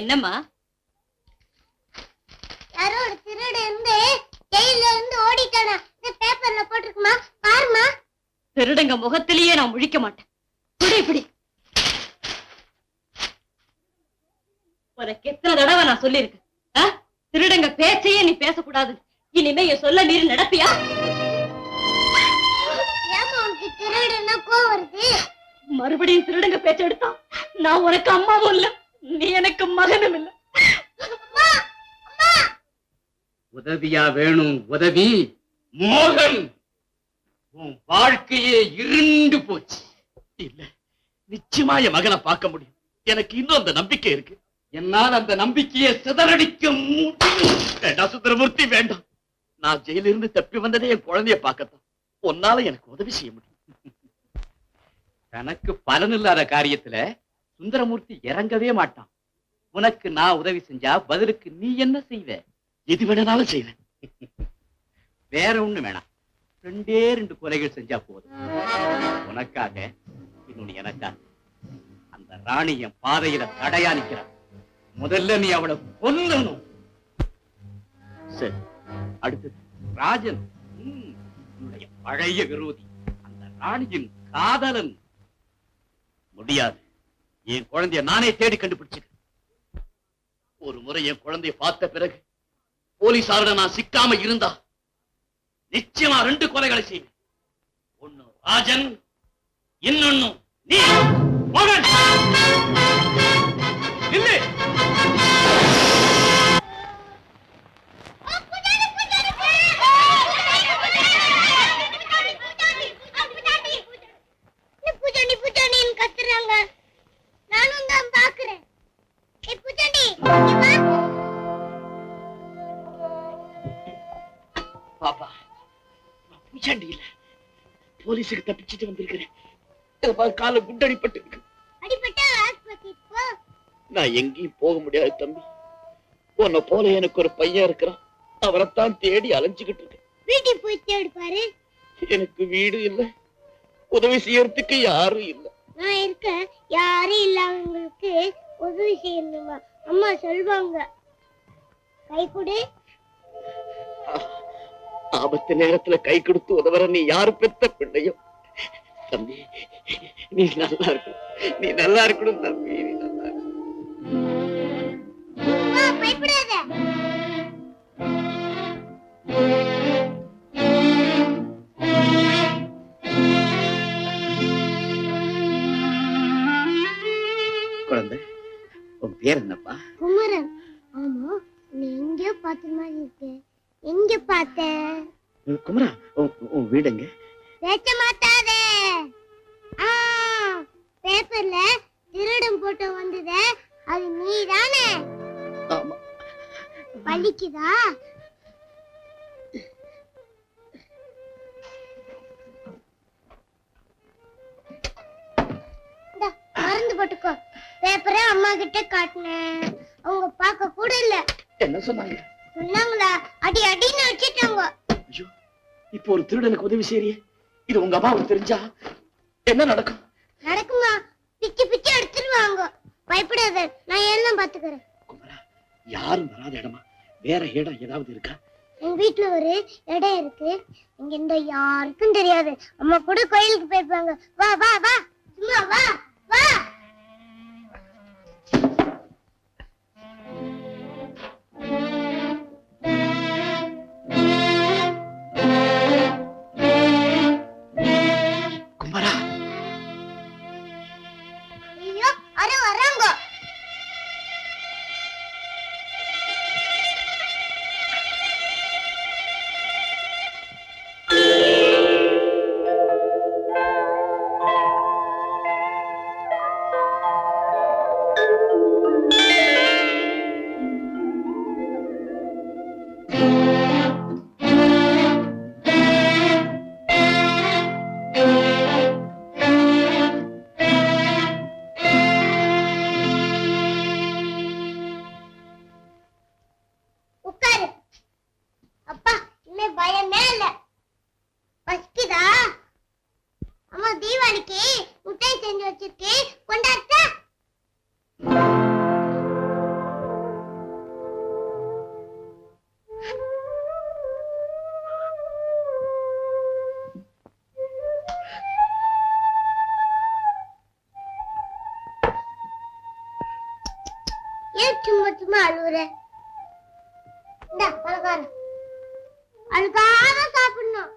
என்னம்மா? யாரோ ஒரு திருடு இருந்து ஜெயில இருந்து ஓடிட்டானா. இந்த பேப்பர்ல போட்டிருக்குமா? பாருமா. திருடங்க முகத்திலேயே நான் முழிக்க மாட்டேன். குடி இப்படி. உனக்கு எத்தனை தடவை நான் சொல்லியிருக்கேன்? திருடங்க பேச்சையே நீ பேசக்கூடாது. இனிமே என் சொல்ல மீறி நடப்பியா? மறுபடியும் திருடங்க பேச்ச எடுத்தா நான் உனக்கு அம்மாவும் இல்ல. நீ எனக்கு மகனும் இல்ல அம்மா அம்மா உதவியா வேணும் உதவி? மோகன் உன் வாழ்க்கையே இருண்டு போச்சு. இல்ல நிச்சயமா என் மகனை பார்க்க முடியும். எனக்கு இன்னும் அந்த நம்பிக்கை இருக்கு. என்னால் அந்த நம்பிக்கையை சிதறடிக்க முடியும். வேண்டாம் சுந்தரமூர்த்தி வேண்டாம். நான் ஜெயிலிருந்து தப்பி வந்ததே என் குழந்தைய பார்க்கத்தான். உன்னால எனக்கு உதவி செய்ய முடியும். தனக்கு பலன் இல்லாத காரியத்துல சுந்தரமூர்த்தி இறங்கவே மாட்டான். உனக்கு நான் உதவி செஞ்சா பதிலுக்கு நீ என்ன செய்வ? எது வேணாலும் செய்வேன் வேற ஒண்ணு வேணாம். ரெண்டே ரெண்டு கொலைகள் செஞ்சா போதும். உனக்காக இன்னொன்னு எனக்காக. அந்த ராணி என் பாதையில தடையா நிக்கிறான். முதல்ல நீ அவளை கொல்லணும். சரி அடுத்தது ராஜன். உன்னுடைய பழைய விரோதி. அந்த ராணியின் காதலன். முடியாது. என் குழந்தைய நானே தேடி கண்டுபிடிச்சிருக்கேன் ஒரு முறை என் குழந்தைய பார்த்த பிறகு போலீசாரிட நான் சிக்காம இருந்தா நிச்சயமா ரெண்டு கொலைகளை செய்வேன். ஒண்ணு ராஜன் இன்னொன்னு நீ மகன். இல்லை பூஜாண்டி பூஜாண்டின்னு கத்துறாங்க நானும் தான் பாக்குறேன் ஏய் பூஜாண்டி இங்க வா. பாப்பா நான் பூச்சாண்டி இல்ல போலீஸுக்கு தப்பிச்சுட்டு வந்திருக்கிறேன். இது பாரு, கால குண்டடிப்பட்டு இருக்கு. அடிபட்டா ஆஸ்பத்திரிக்கு போ. நான் எங்கேயும் போக முடியாது தம்பி. உன்னை போல எனக்கு ஒரு பையன் இருக்கிறான். அவரைத்தான் தேடி அலைஞ்சுகிட்டு இருக்கேன். வீட்டுக்கு போய் தேடி பாரு. எனக்கு வீடு இல்ல. உதவி செய்யறதுக்கு யாரும் இல்ல. நான் இருக்க யாரும் இல்லாதவங்களுக்கு உதவி செய்யணுமா அம்மா சொல்வாங்க. கை கொடு. ஆபத்து நேரத்துல கை கொடுத்து உதவுற நீ யாரு பெத்த பிள்ளையோ? தம்பி நீ நல்லா இருக்கணும். நீ நல்லா இருக்கணும் தம்பி நீ நல்லா குழந்தை உன் பேர் என்னப்பா? குமரன். ஆமா நீ எங்கேயோ பார்த்த மாதிரி இருக்கு. எங்க பார்த்த? குமரா உன் வீடுங்க பேச்ச மாட்டாதே. பேப்பர்ல திருடன் போட்டோ வந்ததே. அது நீ தானே வலிக்குதா? மருந்து போட்டுக்கோ. கிட்ட காட்டினேன். அவங்க பார்க்க கூட இல்ல. என்ன சொன்னாங்க? சொன்னாங்களா? அடி அடின்னு வச்சுட்டாங்க ஐயோ இப்போ ஒரு திருடனுக்கு உதவி செய்றியே இது உங்க அம்மாவுக்கு தெரிஞ்சா என்ன நடக்கும்? நடக்குமா? பிச்சு பிச்சு எடுத்துருவாங்க பயப்படாத நான் எல்லாம் பாத்துக்கிறேன். குமரா யாரும் வராத இடமா? வேற இடம் ஏதாவது இருக்கா? எங்க வீட்டுல ஒரு இடம் இருக்கு. இங்க இந்த யாருக்கும் தெரியாது. அம்மா கூட கோயிலுக்கு போயிருப்பாங்க. வா வா வா. சும்மா வா. ஏன் சும்மா சும்மா அழுவுற. இந்த பலகாரம் அதுக்காக சாப்பிடணும்.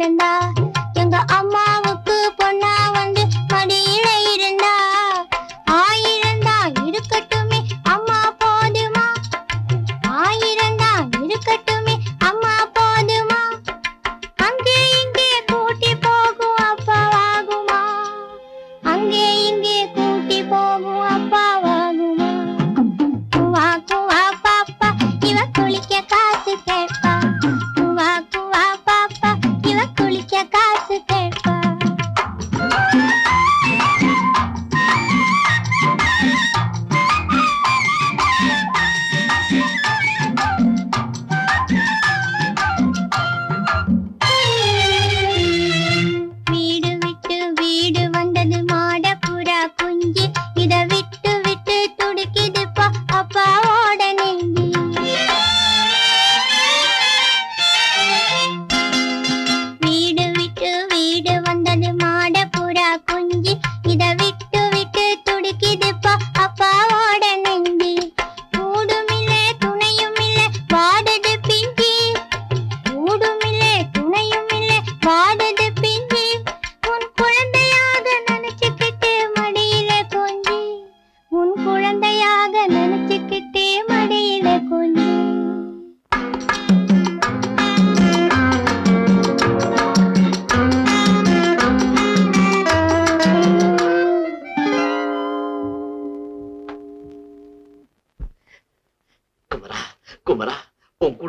நடந்தா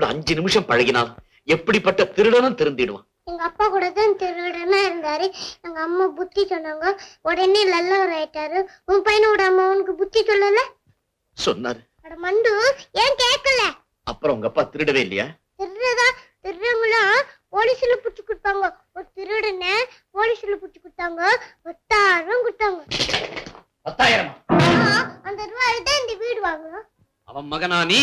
அஞ்சு நிமிஷம் பழகினால் எப்படிப்பட்ட திருடனும் திருந்திடுவான். எங்க அப்பா கூட தான் திருடனா இருந்தாரு. எங்க அம்மா புத்தி சொன்னாங்க உடனே லல்லவர் ஆயிட்டாரு. உன் பையனை விடாம உனக்கு புத்தி சொல்லல? சொன்னாரு. அட மண்டு ஏன் கேட்கல? அப்புறம் உங்க அப்பா திருடவே இல்லையா? திருடதா? திருடவங்களா? போலீஸ்ல புடிச்சு கொடுத்தாங்க ஒரு திருடனை போலீஸ்ல புடிச்சு கொடுத்தாங்க. பத்தாயிரம் கொடுத்தாங்க. பத்தாயிரம் அந்த ரூபாய் தான் இந்த வீடு வாங்கணும் அவன் மகனா நீ?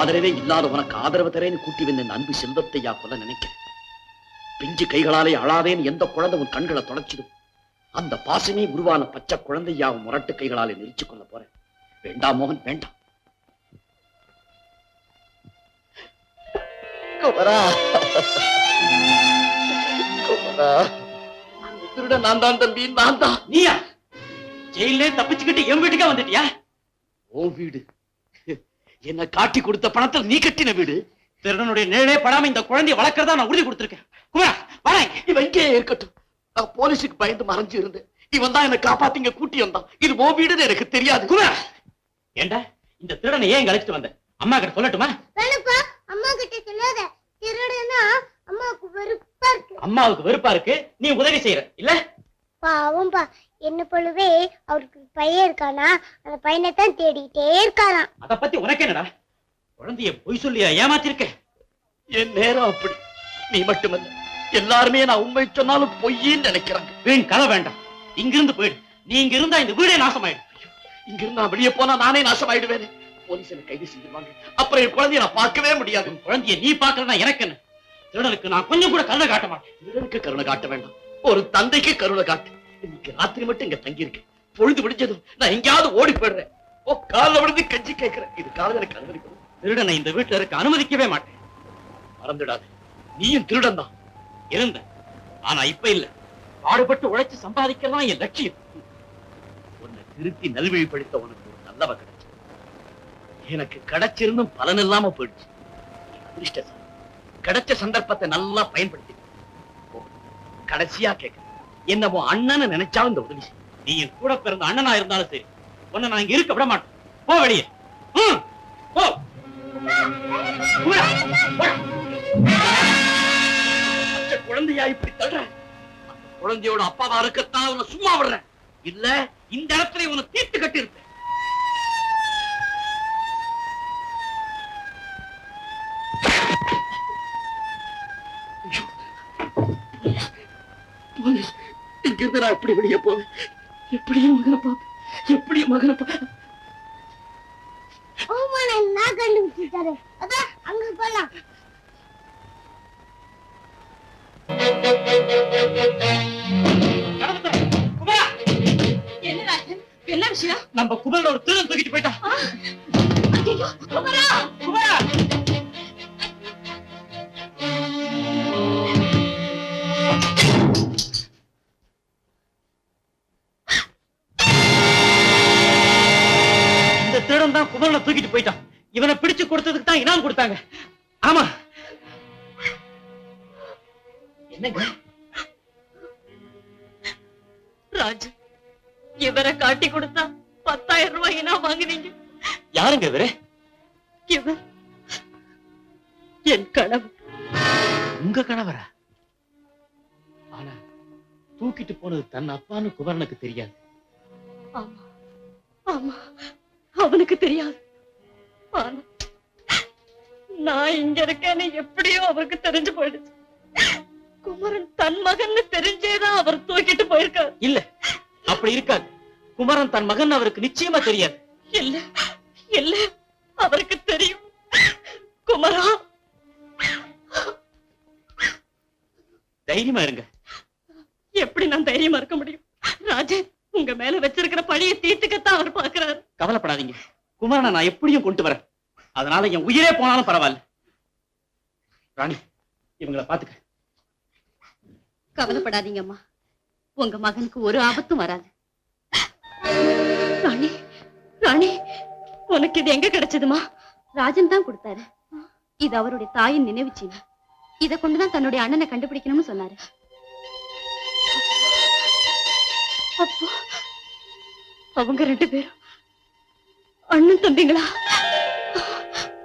ஆதரவே இல்லாத உனக்கு ஆதரவு தரேன்னு கூட்டி வந்த அன்பு செல்வத்தையா கொல்ல நினைக்கிறேன். பிஞ்சு கைகளாலே அழாதேன்னு எந்த குழந்தை உன் கண்களை தொலைச்சிடும் அந்த பாசமே உருவான பச்சை குழந்தையா உன் முரட்டு கைகளாலே நெரிச்சு கொள்ள போறேன். வேண்டாம் மோகன் வேண்டாம் குமரா. குமரா. திருட நான் தான் தம்பி நான் தான். நீயா? ஜெயிலே தப்பிச்சுக்கிட்டு என் வீட்டுக்கா வந்துட்டியா? ஓ வீடு. என்ன காட்டி கொடுத்த பணத்தில் நீ கட்டின வீடு. திருடனுடைய நிழலே படாம இந்த குழந்தைய வளர்க்கறதா நான் உறுதி கொடுத்திருக்கேன். குமார் வாடா இவன் இங்கே இருக்கட்டும். நான் போலீஸுக்கு பயந்து மறைஞ்சு இருந்தேன். இவன் தான் என்ன காப்பாத்திங்க கூட்டி வந்தான். இது ஓ வீடுன்னு எனக்கு தெரியாது. குமார் ஏண்டா இந்த திருடனை ஏன் கழிச்சிட்டு வந்த? அம்மா கிட்ட சொல்லட்டுமா? அம்மா கிட்ட சொல்லாத. திருடனா அம்மாவுக்கு வெறுப்பா இருக்கு. அம்மாவுக்கு வெறுப்பா இருக்கு. நீ உதவி செய்யற. இல்ல? பாவம்பா என்ன போலவே அவருக்கு பையன் இருக்கானா? அந்த பையனை தான் தேடிட்டே இருக்காராம். அத பத்தி உனக்கு என்னடா? குழந்தைய பொய் சொல்லியா ஏமாத்திருக்க? என் நேரம் அப்படி. நீ மட்டுமல்ல. எல்லாருமே நான் உண்மை சொன்னாலும் பொய்யின்னு நினைக்கிறாங்க. வீண் கதை வேண்டாம். இங்கிருந்து போயிடு. நீ இங்க இருந்தா இந்த வீடே நாசமாயிடும். இங்கிருந்து நான் வெளியே போனா நானே நாசமாயிடுவேன். போலீஸ் என்ன கைது செஞ்சிருவாங்க அப்புறம் என் குழந்தைய நான் பார்க்கவே முடியாது. குழந்தைய நீ பாக்கலன்னா எனக்கு என்ன? திருடனுக்கு நான் கொஞ்சம் கூட கருணை காட்ட மாட்டேன். திருடனுக்கு கருணை காட்ட வேண்டாம். ஒரு தந்தைக்கு கருணை காட்டு. இன்னைக்கு ராத்திரி மட்டும் இங்க தங்கி இருக்கேன் பொழுது விடிஞ்சதும் நான் எங்கேயாவது ஓடி போயிடுறேன். ஓ காலில் விழுந்து கஞ்சி கேட்கிறேன். இது காலம் எனக்கு அனுமதிக்கணும். திருடனை இந்த வீட்டுல இருக்க அனுமதிக்கவே மாட்டேன். மறந்துடாது. நீயும் திருடன் தான் இருந்த. ஆனா இப்ப இல்ல. பாடுபட்டு உழைச்சு சம்பாதிக்கலாம் என் லட்சியம். உன்னை திருத்தி நல்வழிப்படுத்த உனக்கு ஒரு நல்லவ கிடைச்சு எனக்கு கிடைச்சிருந்தும் பலன் இல்லாம போயிடுச்சு. நீ அதிர்ஷ்டசாலி. கிடைச்ச சந்தர்ப்பத்தை நல்லா பயன்படுத்தி. கடைசியா கேட்க என்னவோ அண்ணன் நினைச்சா இந்த உதவி நீ என் கூட பிறந்த அண்ணனா இருந்தாலும் சரி. உன்னை நான் இங்க இருக்க விட மாட்டேன். போ வெளியே. போ. குழந்தையா இப்படி தள்ளுற? குழந்தையோட அப்பாவா இருக்கத்தான் உன்னை சும்மா விடுறேன். இல்ல இந்த இடத்துல உன்னை தீர்த்து கட்டி இருப்பேன் இங்கிருந்து நான் எப்படி வெளியே போவேன் எப்படியும் மகனை பார்ப்பேன் எப்படியும் மகனை பார்ப்பேன் ஓமான நான் கண்டுபிடிச்சிட்டாரு அதான் அங்க போலாம். என்ன விஷயம்? நம்ம ஒரு திருடன் தூக்கிட்டு போயிட்டான் ஐயோ, குமரா! குமரா! தான் குமரனை தூக்கிட்டு போயிட்டான். இவனை பிடிச்சு கொடுத்ததுக்கு தான் இனாம் கொடுத்தாங்க. ஆமா. என்னங்க? ராஜ் இவரை காட்டி கொடுத்தா பத்தாயிரம் ரூபாய் என்ன வாங்குனீங்க. யாருங்க இவரு? இவர் என் கனவு உங்க கணவரா? ஆனா தூக்கிட்டு போனது தன் அப்பான்னு குமரனுக்கு தெரியாது. ஆமா. ஆமா. அவனுக்கு தெரியாது. நான் இங்க இருக்கேன்னு எப்படியோ அவருக்கு தெரிஞ்சு போயிடுச்சு. குமரன் தன் மகன்னு தெரிஞ்சேதான் அவர் தூக்கிட்டு போயிருக்காரு. இல்ல அப்படி இருக்காது. குமரன் தன் மகன் அவருக்கு நிச்சயமா தெரியாது. இல்ல இல்ல அவருக்கு தெரியும். குமரா. தைரியமா இருங்க எப்படி நான் தைரியமா இருக்க முடியும் ராஜன் உங்க மேல வச்சிருக்கிற பழியை தீர்த்துக்கத்தான் அவர் பாக்குறாரு கவலைப்படாதீங்க குமரனை நான் எப்படியும் கொண்டு வரேன். அதனால என் உயிரே போனாலும் பரவாயில்ல. ராணி இவங்களை பாத்துக்க. கவலைப்படாதீங்க அம்மா. உங்க மகனுக்கு ஒரு ஆபத்தும் வராது. ராணி ராணி உனக்கு இது எங்க கிடைச்சதுமா? ராஜன் தான் கொடுத்தாரு. இது அவருடைய தாயின் நினைவு இதை இத கொண்டுதான் தன்னுடைய அண்ணனை கண்டுபிடிக்கணும்னு சொன்னாரு. அப்போ அவங்க ரெண்டு பேரும் அண்ணன் தம்பிங்களா?